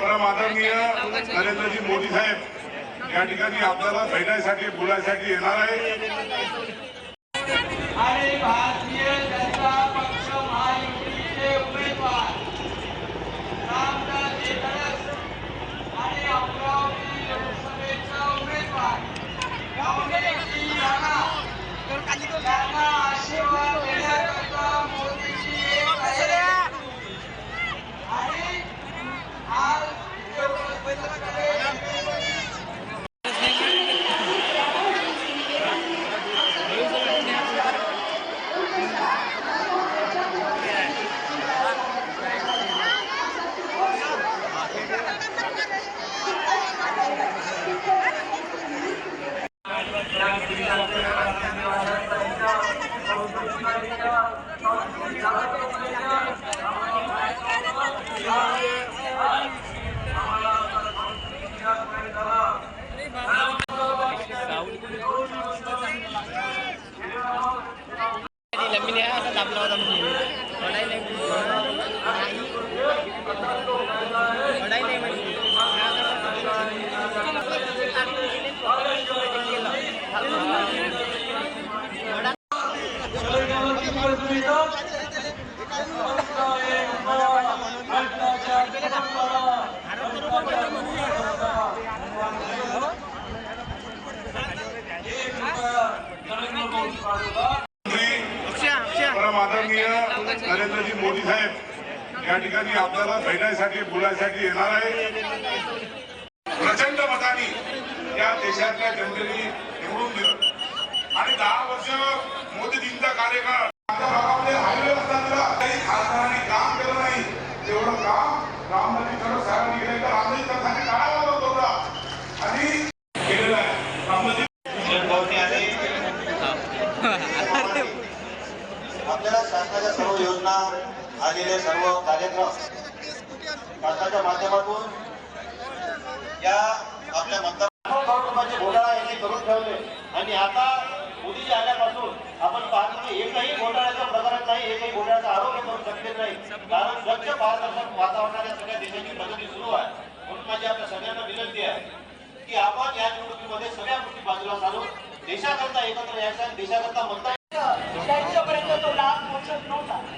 परम आदरणीय नरेंद्रजी मोदी साहेब या ठिकाणी आपल्याला भेटायसाठी बोलायसाठी येणार आहे. या ठिकाणी आपल्याला भेटायसाठी बोलायसाठी येणार आहे. प्रचंड मताने या देशातल्या जनतेने निवडून दिलं. आणि दहा वर्ष मोदीजींचा कार्यकाळ आलेले सर्व कार्यक्रम भारताच्या माध्यमातून या आपल्या मतदार करोड रुपयाचे घोटाळा यांनी करून ठेवले. आणि आता मोदीजी आल्यापासून आपण पाहतो की एकही घोटाळ्याचा प्रकरण नाही एकही घोटाळ्याचा आरोप करू शकले नाही. कारण स्वच्छ पारदर्शक वातावरणाच्या सगळ्या देशाची प्रगती सुरू आहे. म्हणून माझी आपल्या सगळ्यांना विनंती आहे की आपण या निवडणुकीमध्ये सगळ्या गोष्टी बाजूला सारून देशाकरता एकत्र यायचं देशाकरता मतदान त्यांच्यापर्यंत तो लाभ पोहोचत नव्हता.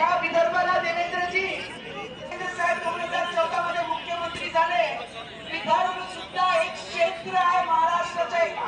त्या विदर्भाला देवेंद्रजी देवेंद्र साहेब दोन हजार चौदा मध्ये मुख्यमंत्री झाले. विदर्भ सुद्धा एक क्षेत्र आहे महाराष्ट्राचा एक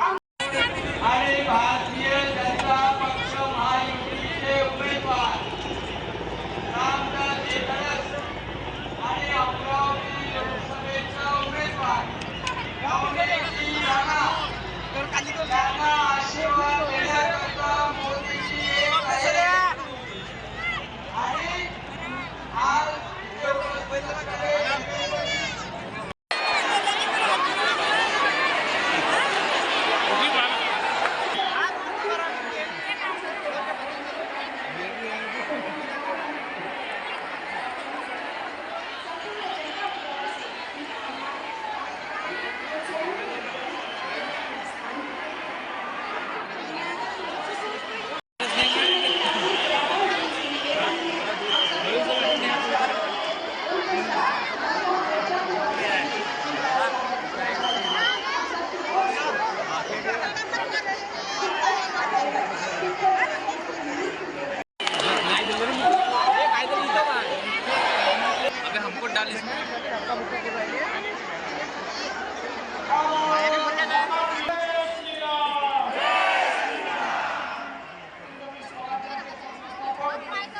拍个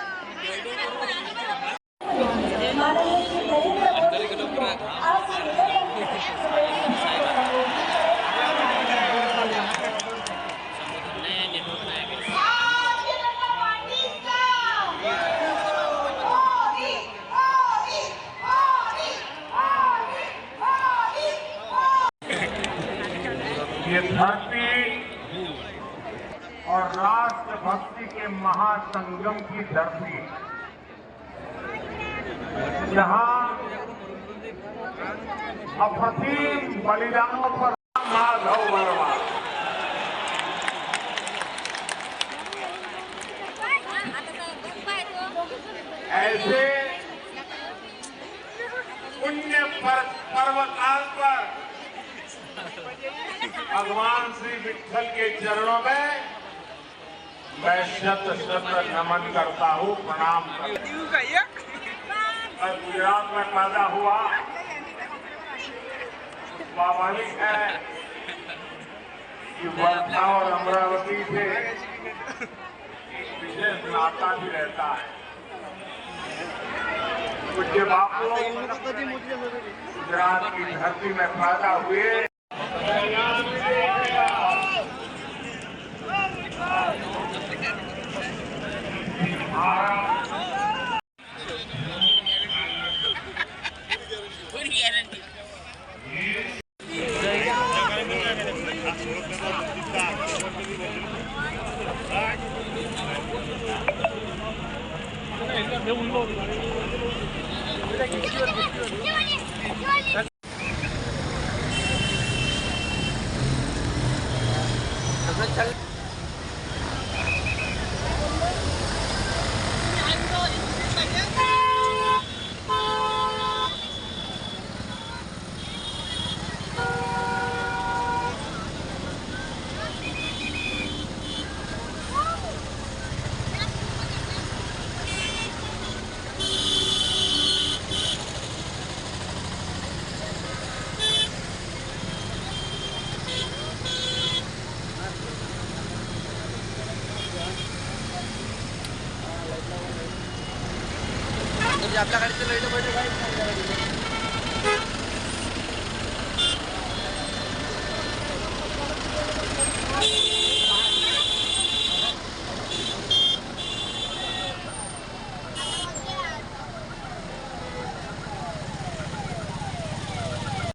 拍 और राष्ट्रभक्ति के महासंगम की धरती। जहाँ अप्रतिम बलिदानों पर माधव वर्मा। ऐसे पुण्य पर, पर्व काल पर भगवान श्री विठल के चरणों में मैं शत शत नमन करता हूँ प्रणाम मैं गुजरात में पैदा हुआ। स्वाभाविक है। कि वर्धा और अमरावती से एक विशेष नाता भी रहता है। पूज्य बापू गुजरात की धरती में पैदा हुए। Gracias. म्हणजे आपल्याकडे तर लाइट बैठक काहीच नाही